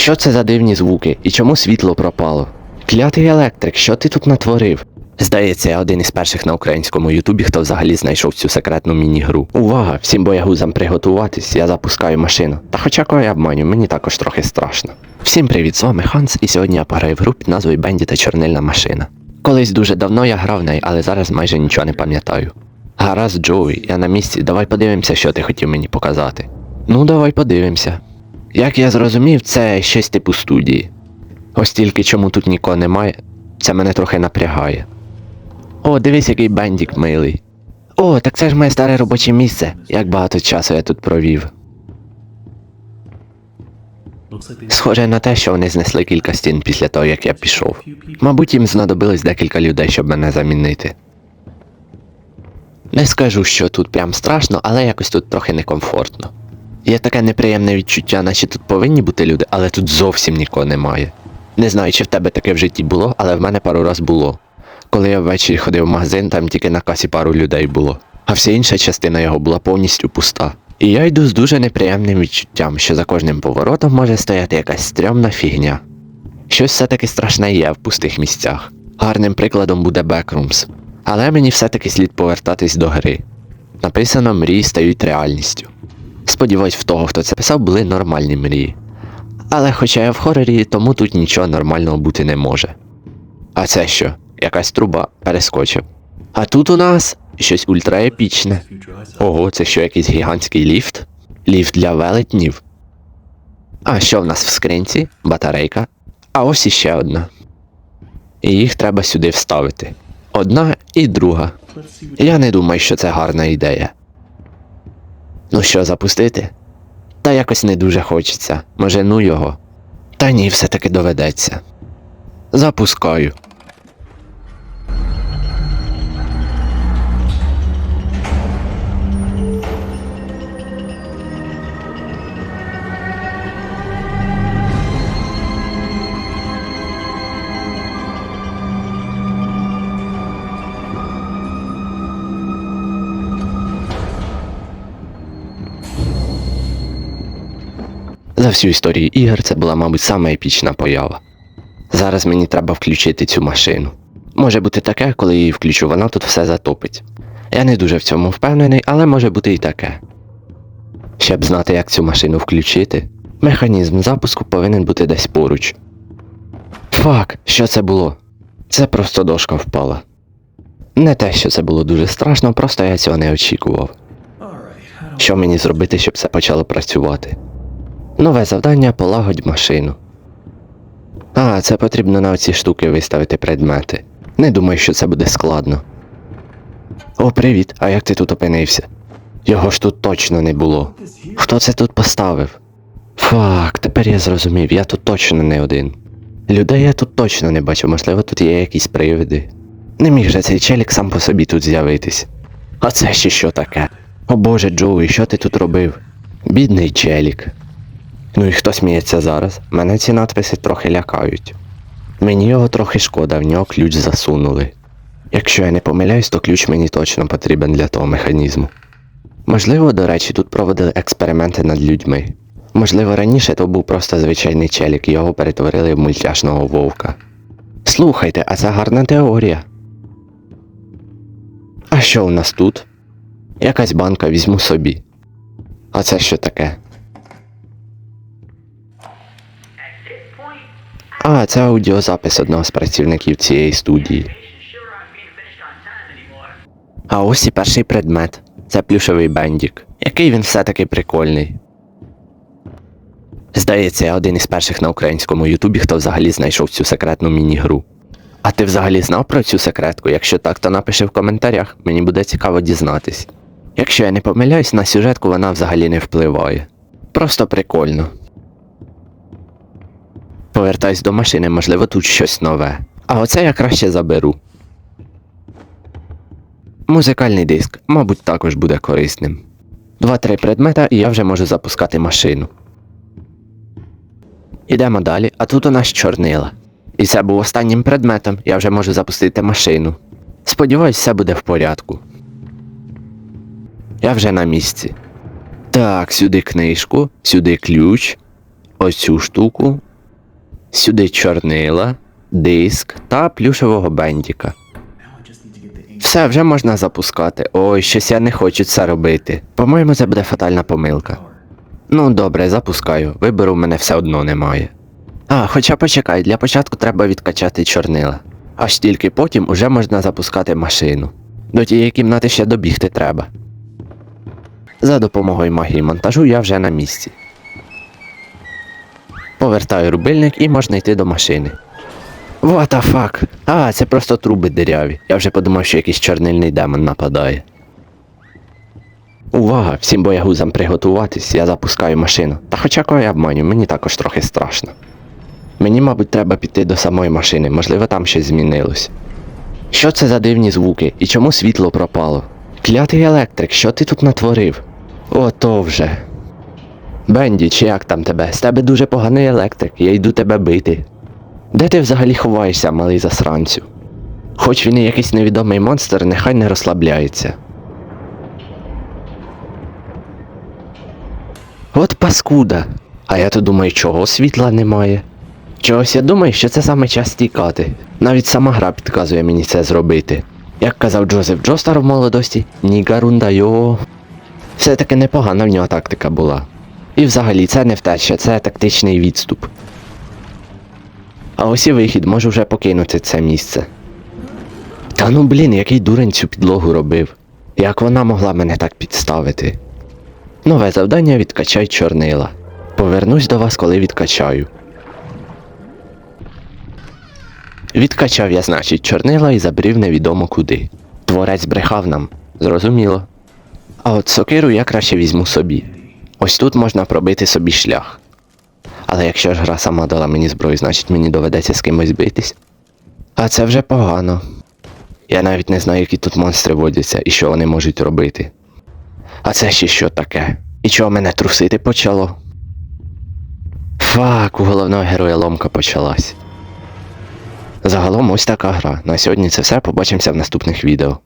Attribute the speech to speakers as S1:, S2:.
S1: Що це за дивні звуки і чому світло пропало? Клятий електрик, що ти тут натворив? Здається, я один із перших на українському ютубі, хто взагалі знайшов цю секретну міні-гру. Увага! Всім боягузам приготуватись, я запускаю машину. Та хоча кого я обманю, мені також трохи страшно. Всім привіт, з вами Ханс, і сьогодні я пограю в гру під назвою Бенді та Чорнильна машина. Колись дуже давно я грав в неї, але зараз майже нічого не пам'ятаю. Гаразд, Джоуі, я на місці, давай подивимося, що ти хотів мені показати. Ну, давай подивимося. Як я зрозумів, це щось типу студії. Ось тільки чому тут нікого немає, це мене трохи напрягає. О, дивись, який бендік милий. О, так це ж моє старе робоче місце. Як багато часу я тут провів. Схоже на те, що вони знесли кілька стін після того, як я пішов. Мабуть, їм знадобилось декілька людей, щоб мене замінити. Не скажу, що тут прям страшно, але якось тут трохи некомфортно. Є таке неприємне відчуття, наче тут повинні бути люди, але тут зовсім нікого немає. Не знаю, чи в тебе таке в житті було, але в мене пару раз було. Коли я ввечері ходив в магазин, там тільки на касі пару людей було, а вся інша частина його була повністю пуста. І я йду з дуже неприємним відчуттям, що за кожним поворотом може стояти якась стрьомна фігня. Щось все-таки страшне є в пустих місцях. Гарним прикладом буде Backrooms. Але мені все-таки слід повертатись до гри. Написано мрії стають реальністю. Сподіваюсь, в того, хто це писав, були нормальні мрії. Але хоча я в хорорі, тому тут нічого нормального бути не може. А це що? Якась труба перескочив. А тут у нас щось ультраепічне. Ого, це що якийсь гігантський ліфт? Ліфт для велетнів. А що в нас в скринці? Батарейка. А ось іще одна. І їх треба сюди вставити. Одна і друга. Я не думаю, що це гарна ідея. Ну що, запустити? Та якось не дуже хочеться. Може, ну його. Та ні, все-таки доведеться. Запускаю. За всю історію ігор це була, мабуть, сама епічна поява. Зараз мені треба включити цю машину. Може бути таке, коли її включу, вона тут все затопить. Я не дуже в цьому впевнений, але може бути і таке. Щоб знати, як цю машину включити, механізм запуску повинен бути десь поруч. Фак, що це було? Це просто дошка впала. Не те, що це було дуже страшно, просто я цього не очікував. Що мені зробити, щоб це почало працювати? Нове завдання полагодь машину. А, це потрібно на оці штуки виставити предмети. Не думаю, що це буде складно. О, привіт, а як ти тут опинився? Його ж тут точно не було. Хто це тут поставив? Фак, тепер я зрозумів, я тут точно не один. Людей я тут точно не бачу, можливо, тут є якісь привиди. Не міг же цей челік сам по собі тут з'явитись. А це ще що таке? О боже, Джоуі, що ти тут робив? Бідний челік. Ну і хто сміється зараз? Мене ці надписи трохи лякають. Мені його трохи шкода, в нього ключ засунули. Якщо я не помиляюсь, то ключ мені точно потрібен для того механізму. Можливо, до речі, тут проводили експерименти над людьми. Можливо, раніше то був просто звичайний челік, його перетворили в мультяшного вовка. Слухайте, а це гарна теорія. А що у нас тут? Якась банка візьму собі. А це що таке? А, це аудіозапис одного з працівників цієї студії. А ось і перший предмет. Це плюшовий бендік. Який він все-таки прикольний. Здається, я один із перших на українському ютубі, хто взагалі знайшов цю секретну міні-гру. А ти взагалі знав про цю секретку? Якщо так, то напиши в коментарях, мені буде цікаво дізнатись. Якщо я не помиляюсь, на сюжетку вона взагалі не впливає. Просто прикольно. Повертаюсь до машини, можливо, тут щось нове. А оце я краще заберу. Музикальний диск, мабуть, також буде корисним. Два-три предмета, і я вже можу запускати машину. Ідемо далі, а тут у нас чорнила. І це був останнім предметом, я вже можу запустити машину. Сподіваюсь, все буде в порядку. Я вже на місці. Так, сюди книжку, сюди ключ, ось цю штуку, Сюди чорнила, диск та плюшевого бендіка. Все, вже можна запускати. Ой, щось я не хочу це робити. По-моєму, це буде фатальна помилка. Ну, добре, запускаю. Вибору в мене все одно немає. А, хоча почекай, для початку треба відкачати чорнила. Аж тільки потім уже можна запускати машину. До тієї кімнати ще добігти треба. За допомогою магії монтажу я вже на місці. Повертаю рубильник і можна йти до машини. What the fuck? А, це просто труби диряві. Я вже подумав, що якийсь чорнильний демон нападає. Увага! Всім боягузам приготуватись, я запускаю машину. Та хоча кого я обманю, мені також трохи страшно. Мені, мабуть, треба піти до самої машини, можливо, там щось змінилось. Що це за дивні звуки і чому світло пропало? Клятий електрик, що ти тут натворив? Ото вже. Бенді, чи як там тебе? З тебе дуже поганий електрик, я йду тебе бити. Де ти взагалі ховаєшся, малий засранцю? Хоч він і якийсь невідомий монстр, нехай не розслабляється. От паскуда. А я то думаю, чого світла немає. Чогось я думаю, що це саме час тікати. Навіть сама гра підказує мені це зробити. Як казав Джозеф Джостар в молодості, ні гарунда йо. Все-таки непогана в нього тактика була. І взагалі це не втеча, це тактичний відступ. А ось і вихід, можу вже покинути це місце. Та ну блін, який дурень цю підлогу робив. Як вона могла мене так підставити? Нове завдання відкачай чорнила. Повернусь до вас, коли відкачаю. Відкачав я, значить, чорнила і забрів невідомо куди. Творець брехав нам, зрозуміло. А от сокиру я краще візьму собі. Ось тут можна пробити собі шлях. Але якщо ж гра сама дала мені зброю, значить мені доведеться з кимось битись. А це вже погано. Я навіть не знаю, які тут монстри водяться і що вони можуть робити. А це ще що таке? І чого мене трусити почало? Фак, у головного героя ломка почалась. Загалом ось така гра. На сьогодні це все. Побачимося в наступних відео.